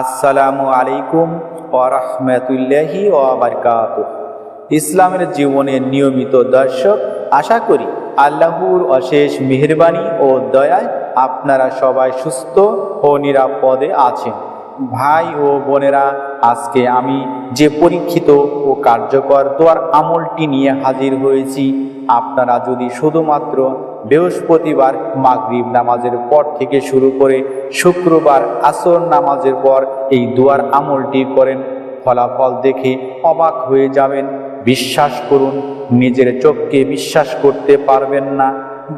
আসসালামু আলাইকুম ওরহমতুল্লাহি ওবরকাত ইসলামের জীবনের নিয়মিত দর্শক, আশা করি আল্লাহর অশেষ মেহরবানি ও দয়ায় আপনারা সবাই সুস্থ ও নিরাপদে আছেন। ভাই ও বোনেরা, আজকে আমি যে পরীক্ষিত ও কার্যকর দোয়ার আমলটি নিয়ে হাজির হয়েছি, আপনারা যদি শুধুমাত্র বৃহস্পতিবার মাগরিব নামাজের পর থেকে শুরু করে শুক্রবার আসর নামাজের পর এই দুয়ার আমলটি করেন। ফলাফল দেখে অবাক হয়ে যাবেন। বিশ্বাস করুন, নিজের চোখকে বিশ্বাস করতে পারবেন না।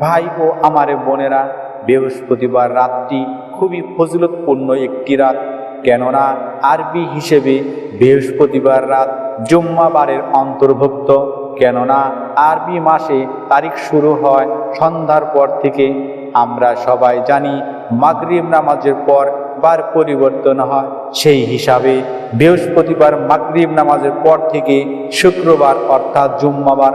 ভাই ও আমার বোনেরা, বৃহস্পতিবার রাতটি খুবই ফজিলতপূর্ণ একটি রাত। কেননা আরবি হিসেবে বৃহস্পতিবার রাত জুম্মাবারের অন্তর্ভুক্ত। কেননা আরবি মাসে তারিখ শুরু হয় সন্ধ্যার পর থেকে। আমরা সবাই জানি মাগরিব নামাজের পর বার পরিবর্তন হয়। সেই হিসাবে বৃহস্পতিবার মাগরিব নামাজের পর থেকে শুক্রবার অর্থাৎ জুম্মাবার।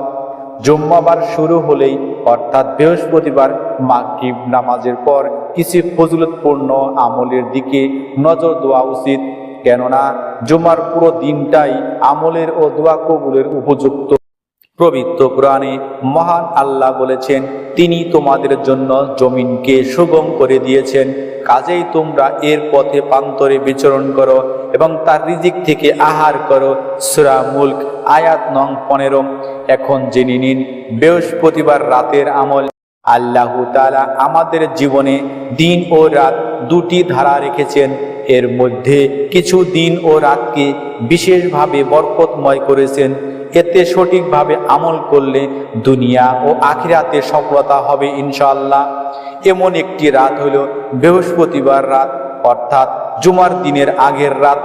জুম্মাবার শুরু হলেই অর্থাৎ বৃহস্পতিবার মাগরিব নামাজের পর কিছু ফজলতপূর্ণ আমলের দিকে নজর দেওয়া উচিত। কেননা জুমার পুরো দিনটাই আমলের ও দোয়া কবুলের উপযুক্ত। পবিত্র কোরআনে মহান আল্লাহ বলেছেন, তিনি তোমাদের জন্য জমিনকে সুগম করে দিয়েছেন, কাজেই তোমরা এর পথে প্রান্তরে বিচরণ করো এবং তার রিজিক থেকে আহার করো। সুরা মুল্ক, আয়াত নং পনেরো। এখন জেনে নিন, বৃহস্পতিবার রাতের আমল, আল্লাহ তাআলা আমাদের জীবনে দিন ও রাত দুটি ধারা রেখেছেন। এর মধ্যে কিছু দিন ও রাতকে বিশেষভাবে বরকতময় করেছেন। এতে সঠিকভাবে আমল করলে দুনিয়া ও আখিরাতে সফলতা হবে ইনশাল্লাহ এমন একটি রাত হলো বৃহস্পতিবার রাত, অর্থাৎ জুমার দিনের আগের রাত।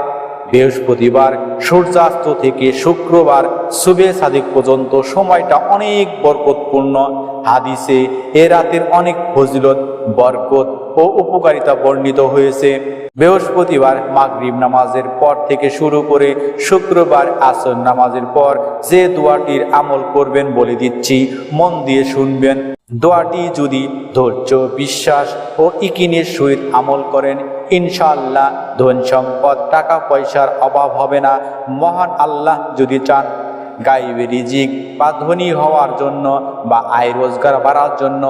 বৃহস্পতিবার, সূর্যাস্ত থেকে শুক্রবার সুবে সাদিক পর্যন্ত সময়টা অনেক বরকতপূর্ণ। হাদিসে এ রাতের অনেক ফজিলত, বরকত ও উপকারিতা বর্ণিত হয়েছে। বৃহস্পতিবার মাগরিব নামাজের পর থেকে শুরু করে শুক্রবার আসর নামাজের পর যে দোয়াটির আমল করবেন বলে দিচ্ছি, মন দিয়ে শুনবেন। দোয়াটি যদি ধৈর্য, বিশ্বাস ও ইকিনের সহিত আমল করেন ইনশাআল্লাহ ধন সম্পদ, টাকা পয়সার অভাব হবে না। মহান আল্লাহ যদি চান গাইবে রিজিক বা ধনী হওয়ার জন্য বা আয় রোজগার বাড়ার জন্য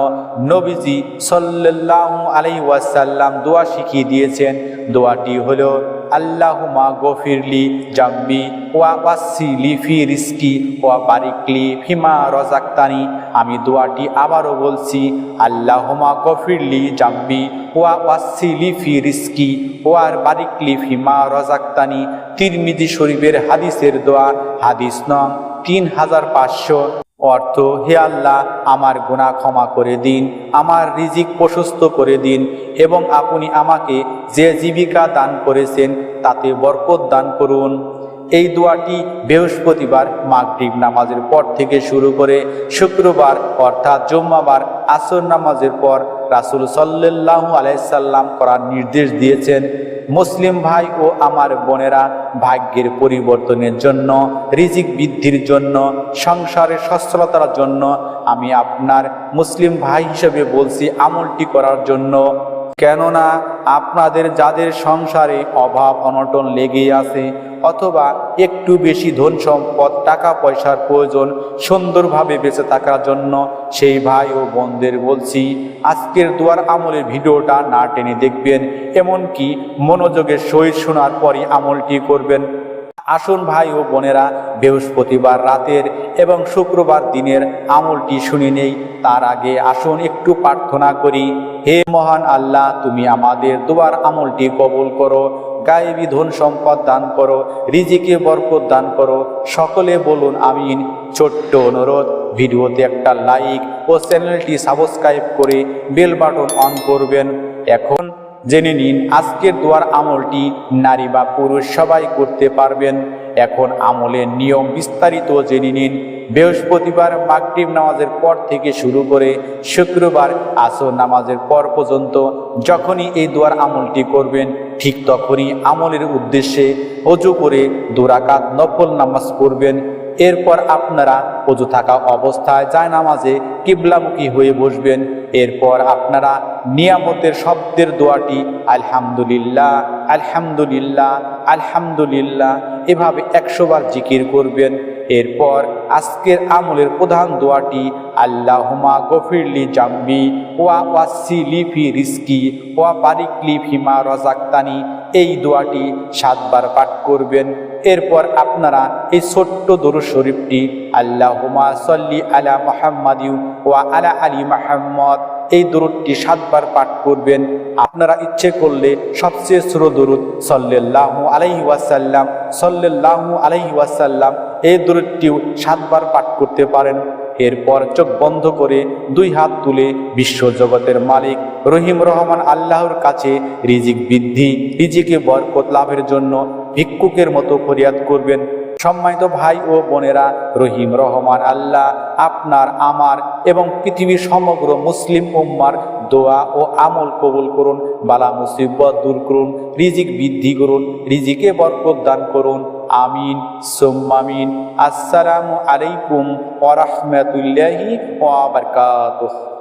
নবীজি সাল্লাল্লাহু আলাই ওয়াসাল্লাম দোয়া শিখিয়ে দিয়েছেন। দোয়াটি হলো আল্লাহুমা গফিরলি জাম্বি ওয়া ওয়াসিলি ফি রিস্কি ওয়া বারিকলি ফিমা রজাক্তানি আমি দোয়াটি আবারও বলছি আল্লাহুমা গফিরলি জাম্বি ওয়া ওয়াসিলি ফি রিস্কি ওয়ার বারিকলি ফিমা রজাক্তানি তিরমিজি শরীফের হাদিসের দোয়া, হাদিস নং তিন হাজার পাঁচশো অর্থ, হে আল্লাহ, আমার গুণা ক্ষমা করে দিন, আমার রিজিক প্রশস্ত করে দিন এবং আপনি আমাকে যে জীবিকা দান করেছেন তাতে বরকত দান করুন। এই দোয়াটি বৃহস্পতিবার মাগরিব নামাজের পর থেকে শুরু করে শুক্রবার, অর্থাৎ জুম্মাবার আসর নামাজের পর রাসুল সাল্লাল্লাহু আলাইসাল্লাম করার নির্দেশ দিয়েছেন, মুসলিম ভাই ও আমার বোনেরা, ভাগ্যের পরিবর্তনের জন্য, রিজিক বৃদ্ধির জন্য সংসারের সচ্ছলতার জন্য আমি আপনার মুসলিম ভাই হিসেবে বলছি আমলটি করার জন্য। কেননা আপনাদের যাদের সংসারে অভাব অনটন লেগেই আছে, অথবা একটু বেশি ধন সম্পদ টাকা পয়সার প্রয়োজন সুন্দরভাবে বেঁচে থাকার জন্য, সেই ভাই ও বোনদের বলছি, আজকের দুয়ার আমলের ভিডিওটা না টেনে দেখবেন, এমনকি মনোযোগের সহিত শোনার পরই আমলটি করবেন। আসুন ভাই ও বোনেরা, বৃহস্পতিবার রাতের এবং শুক্রবার দিনের আমলটি শুনে নেই। তার আগে আসুন একটু প্রার্থনা করি, হে মহান আল্লাহ, তুমি আমাদের দুবার আমলটি কবুল করো, গায়েবী ধন সম্পদ দান করো, রিজিকে বরকত দান করো। সকলে বলুন আমিন। ছোট্ট অনুরোধ, ভিডিওতে একটা লাইক ও চ্যানেলটি সাবস্ক্রাইব করে বেল বাটন অন করবেন। এখন জেনে নিন, আজকের দোয়ার আমলটি নারী বা পুরুষ সবাই করতে পারবেন। এখন আমলের নিয়ম বিস্তারিত জেনে নিন। বৃহস্পতিবার মাগরিব নামাজের পর থেকে শুরু করে শুক্রবার আসর নামাজের পর পর্যন্ত যখনই এই দোয়ার আমলটি করবেন, ঠিক তখনই আমলের উদ্দেশ্যে অজু করে দুরাকাত নফল নামাজ পড়বেন। এরপর আপনারা অজু থাকা অবস্থায় যায় নামাজে কিবলামুখী হয়ে বসবেন। এরপর আপনারা নিয়ামতের শব্দের দোয়াটি আলহামদুলিল্লাহ আলহামদুলিল্লাহ আলহামদুলিল্লাহ এভাবে একশো বার জিকির করবেন। এরপর আজকের আমলের প্রধান দোয়াটি আল্লাহুমা গফিরলি জাম্বি ওয়া ওয়াসিলি লিফি রিস্কি ওয়া বারিকলি ফিমা রজাক্তানি এই দোয়াটি সাতবার পাঠ করবেন। এরপর আপনারা এই ছোট্ট দরুদ শরীফটি আল্লাহুমা সল্লি আলা মুহাম্মাদিউ ওয়া আলা আলী মাহমদ এই দরুদটি সাতবার পাঠ করবেন। আপনারা ইচ্ছে করলে সবচেয়ে ছোট দরুদ সল্লাল্লাহু আলাইহি ওয়াসাল্লাম, সল্লাল্লাহু আলাইহি ওয়াসাল্লাম এই দরুদটিও সাতবার পাঠ করতে পারেন। এরপর চোখ বন্ধ করে দুই হাত তুলে বিশ্ব জগতের মালিক রহিম রহমান আল্লাহর কাছে রিজিক বৃদ্ধি, রিজিকে বরকত লাভের জন্য ভিক্ষুকের মতো ফরিয়াদ করবেন। সম্মানিত ভাই ও বোনেরা, রহিম রহমান আল্লাহ আপনার, আমার এবং পৃথিবীর সমগ্র মুসলিম উম্মার দোয়া ও আমল কবুল করুন, বালা মুসিবত দূর করুন, রিজিক বৃদ্ধি করুন, রিজিকে বরকত দান করুন। আমিন সোম্মামিন আসসালামু আলাইকুম ওরহমতুল্লাহি ওয়া বারকাতুহু।